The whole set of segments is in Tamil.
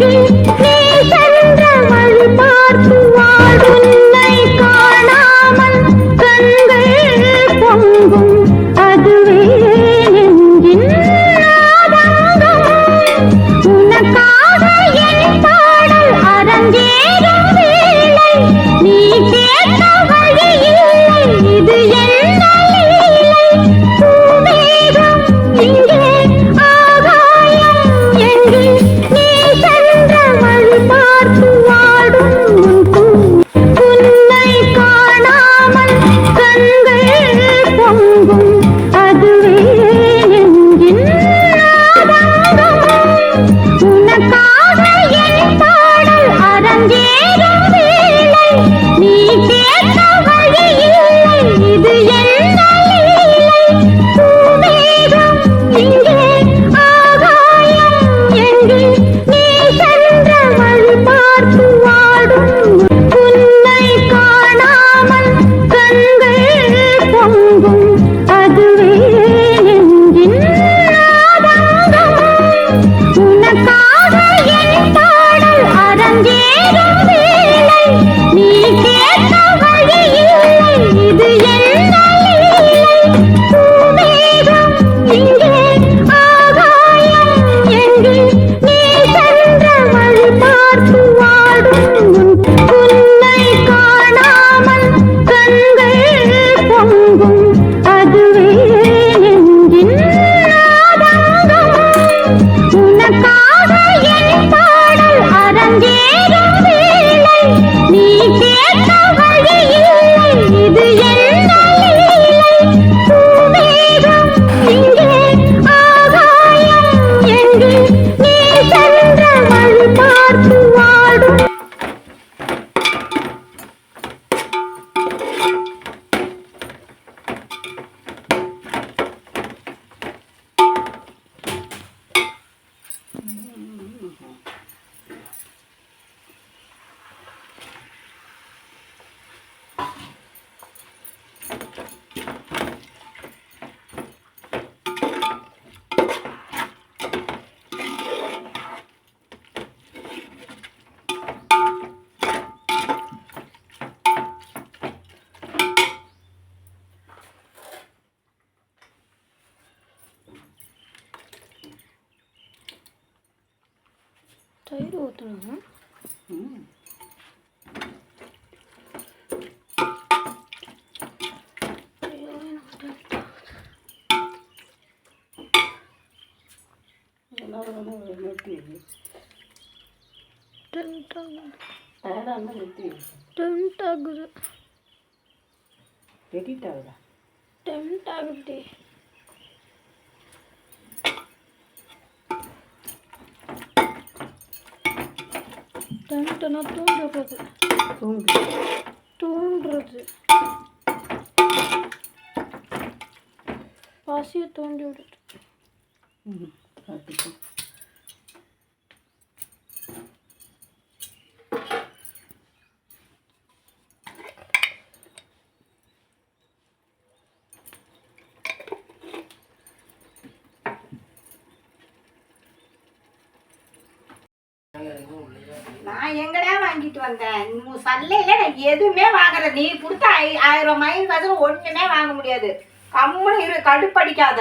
Thank you. Oh! పోతున్నాము ಟೆಂಟ್ ಆಗುತ್ತೆ டென்ட்னா தூண்டுறது. தூங்கு தூண்டுறது. பசியை தூண்டி விடுது ம் நான் எங்கடா வாங்கிட்டு வந்தேன்? உன் சல்லையில நான் எதுவுமே வாங்குறேன் நீ கொடுத்த ஐ ஆயிரம் மைல் கதில் ஒண்ணுமே வாங்க முடியாது. கம்முன்னு இரு கடுப்படிக்காத.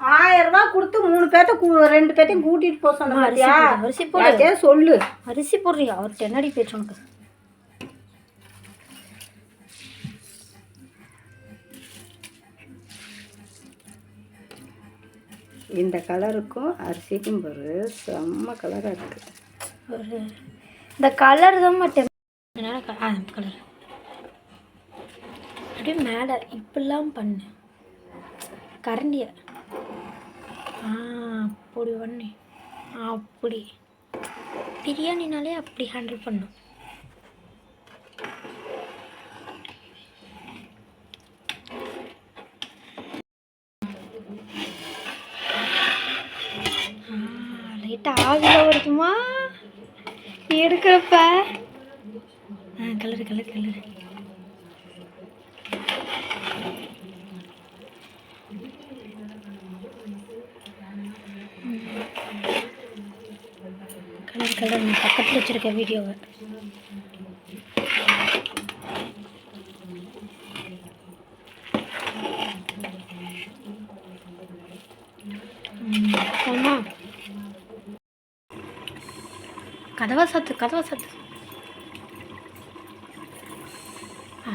ஆயிரம் ரூபாய் கொடுத்து மூணு பேர்த்த கூ- ரெண்டு பேர்த்தையும் கூட்டிட்டு போக சொன்ன அம்மா, அரிசி பாத்தியா? போடு, அரிசி போடு. யார்கிட்டயாவது சொல்லு. அரிசி போடுறியா? அவர்கிட்ட என்னடி பேச்சு உனக்கு? இந்த கலருக்கும் அரிசிக்கும் பாரு செம்ம கலராக இருக்குது ஒரு இந்த கலர் தான் மட்டும் அதனால கலர் அப்படியே மேலே இப்படிலாம் பண்ணு. கரண்டிய. ஆ அப்படி பண்ணு. அப்படி. பிரியாணினாலே அப்படி ஹேண்டில் பண்ணும். லைட்டாக வருதுமா எடுக்கிறப்ப ஆ colour colour colour. Colour colour நான் பக்கத்தில் வச்சுருக்கேன் வீடியோவை. കഥവ സത്ത് കഥവ സത്ത് ആ